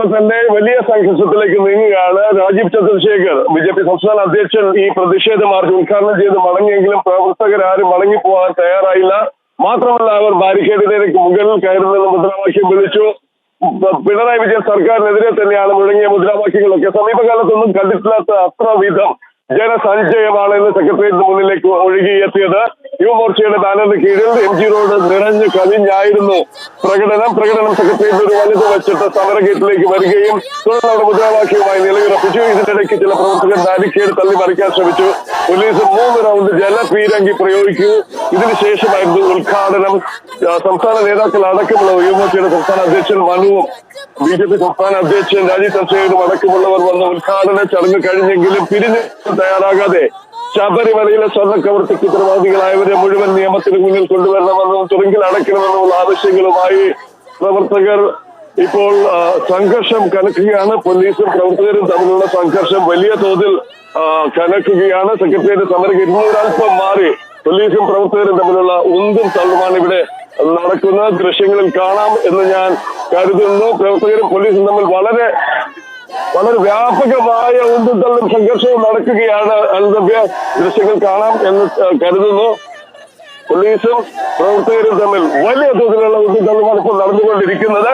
പോലെ തന്നെ വലിയ സംഘർഷത്തിലേക്ക് നീങ്ങുകയാണ് Rajeev Chandrasekhar. B J P സംസ്ഥാന അധ്യക്ഷൻ ഈ പ്രതിഷേധ മാർച്ച് ഉദ്ഘാടനം ചെയ്ത് മടങ്ങിയെങ്കിലും പ്രവർത്തകരാരും മടങ്ങിപ്പോകാൻ തയ്യാറായില്ല. മാത്രമല്ല അവർ ബാരിക്കേഡിലേക്ക് മുകളിൽ കയറുന്ന മുദ്രാവാക്യം വിളിച്ചു. പിണറായി വിജയൻ സർക്കാരിനെതിരെ തന്നെയാണ് മുഴങ്ങിയ മുദ്രാവാക്യങ്ങളൊക്കെ. സമീപകാലത്തൊന്നും കണ്ടിട്ടില്ലാത്ത അത്ര വിധം ജനസഞ്ചയമാണ് ഇന്ന് സെക്രട്ടേറിയറ്റിന് മുന്നിലേക്ക് ഒഴുകിയെത്തിയത്. യുവമോർച്ചയുടെ ബാനറിന് കീഴിൽ എം ജി റോഡ് നിറഞ്ഞു കവിഞ്ഞായിരുന്നു. പ്രകടനം പ്രകടനം സെക്രട്ടേറിയറ്റ് ഒരു വലുത് വെച്ചിട്ട് സമരഗേറ്റിലേക്ക് വരികയും തുടർന്ന് അവിടെ മുദ്രാവാക്യവുമായി നിലയുറപ്പിച്ചു ഇതിനിടയ്ക്ക് ചില പ്രവർത്തകർ ബാരിക്കേഡ് തള്ളി മറിക്കാൻ ശ്രമിച്ചു. പോലീസ് മൂന്ന് റൗണ്ട് ജലപീരങ്കി പ്രയോഗിച്ചു. ഇതിനുശേഷമായിരുന്നു ഉദ്ഘാടനം. സംസ്ഥാന നേതാക്കൾ അടക്കമുള്ള യുവമോർച്ചയുടെ സംസ്ഥാന അധ്യക്ഷൻ മനുവും ബി ജെ പി സംസ്ഥാന അധ്യക്ഷൻ രാജീവ് ചന്ദ്രശേഖരും അടക്കമുള്ളവർ വന്ന ഉദ്ഘാടന ചടങ്ങ് കഴിഞ്ഞെങ്കിലും പിരിഞ്ഞ് തയ്യാറാകാതെ ശബരിമലയിലെ സ്വർണ കവർച്ചയ്ക്ക് ഉത്തരവാദികളായവരെ മുഴുവൻ നിയമത്തിന് മുന്നിൽ കൊണ്ടുവരണമെന്നും തുറങ്കിൽ അടയ്ക്കണമെന്നുമുള്ള ആവശ്യങ്ങളുമായി പ്രവർത്തകർ ഇപ്പോൾ സംഘർഷം കനക്കുകയാണ്. പോലീസും പ്രവർത്തകരും തമ്മിലുള്ള സംഘർഷം വലിയ തോതിൽ കനക്കുകയാണ്. സെക്രട്ടേറിയറ്റ് സമരം ഒരല്പം മാറി പോലീസും പ്രവർത്തകരും തമ്മിലുള്ള ഉന്തും തള്ളുമാണ് ഇവിടെ നടക്കുന്ന ദൃശ്യങ്ങളിൽ കാണാം എന്ന് ഞാൻ കരുതുന്നു. പ്രവർത്തകരും പോലീസും തമ്മിൽ വളരെ വളരെ വ്യാപകമായ ഉന്തുതള്ളും സംഘർഷവും നടക്കുകയാണ് അനന്തവ്യ ദൃശ്യങ്ങൾ കാണാം എന്ന് കരുതുന്നു. പോലീസും പ്രവർത്തകരും തമ്മിൽ വലിയ തോതിലുള്ള ഉന്തും തള്ളുമാണ് ഇപ്പോൾ നടന്നുകൊണ്ടിരിക്കുന്നത്.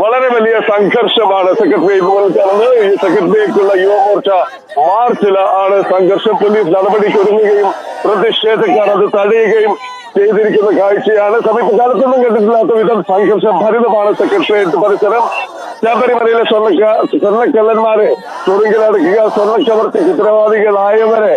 വളരെ വലിയ സംഘർഷമാണ് സെക്രട്ടറി കാണുന്നത്. ഈ സെക്രട്ടറിയേക്കുള്ള യുവമോർച്ച മാർച്ചിൽ ആണ് സംഘർഷം. പോലീസ് നടപടിക്ക് ഒരുങ്ങുകയും പ്രതിഷേധക്കാർ അത് തടയുകയും ചെയ്തിരിക്കുന്ന കാഴ്ചയാണ്. സമീപകാലത്തൊന്നും കണ്ടിട്ടില്ലാത്ത വിധം സംഘർഷം ഭരിതമാണ് സെക്രട്ടേറിയറ്റ് പരിസരം. ശബരിമലയിലെ സ്വർണ സ്വർണക്കള്ളന്മാരെ തുറുങ്കിലടക്കുക സ്വർണക്കവർച്ചയ്ക്ക് ഉത്തരവാദികളായവരെ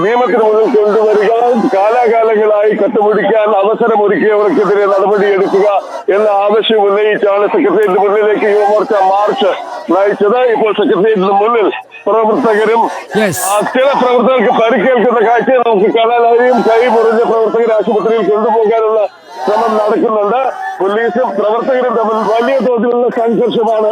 നിയമത്തിന് മുന്നിൽ കൊണ്ടുവരിക കാലാകാലങ്ങളായി കട്ടുപിടിക്കാൻ അവസരമൊരുക്കിയവർക്കെതിരെ നടപടിയെടുക്കുക എന്ന ആവശ്യം ഉന്നയിച്ചാണ് സെക്രട്ടേറിയറ്റ് മുന്നിലേക്ക് യുവമോർച്ച മാർച്ച് നയിച്ചത്. ഇപ്പോൾ സെക്രട്ടേറിയറ്റിന് മുന്നിൽ പ്രവർത്തകരും ചില പ്രവർത്തകർക്ക് പരിക്കേൽക്കുന്ന കാഴ്ചയെ നമുക്ക് കാണാനായും കൈ മുറിഞ്ഞ പ്രവർത്തകരെ ആശുപത്രിയിൽ കൊണ്ടുപോകാനുള്ള ശ്രമം നടക്കുന്നുണ്ട്. പോലീസും പ്രവർത്തകരും തമ്മിൽ വലിയ തോതിലുള്ള സംഘർഷമാണ്.